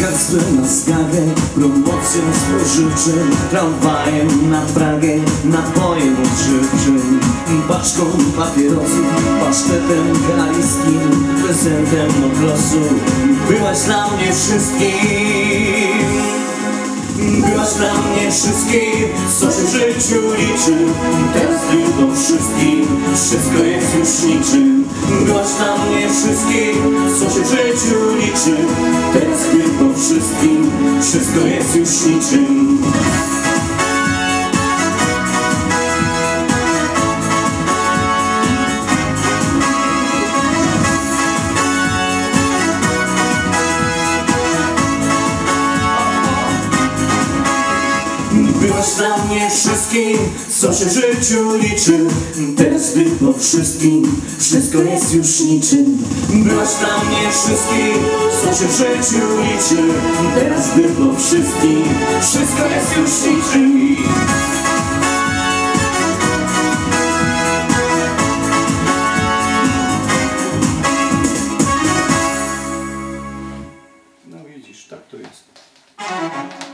Chodzę na skagę, promocją spożywczym Tramwajem na Pragę, napojem odżywczym Paczką papierosów, pasztetem kaliskim Prezentem od losu Byłaś dla mnie wszystkim. Byłaś dla mnie wszystkim, co się w życiu liczy. Teraz tylko wszystkim, wszystko jest już niczym. Byłaś dla mnie wszystkim, co się w życiu liczy. Teraz wszystko jest już niczym Byłaś dla mnie wszystkim, co się w życiu liczy. Teraz gdy po wszystkim, wszystko jest już niczym. Byłaś dla mnie wszystkim, co się w życiu liczy. Teraz gdy po wszystkim, wszystko jest już niczym. No widzisz, tak to jest.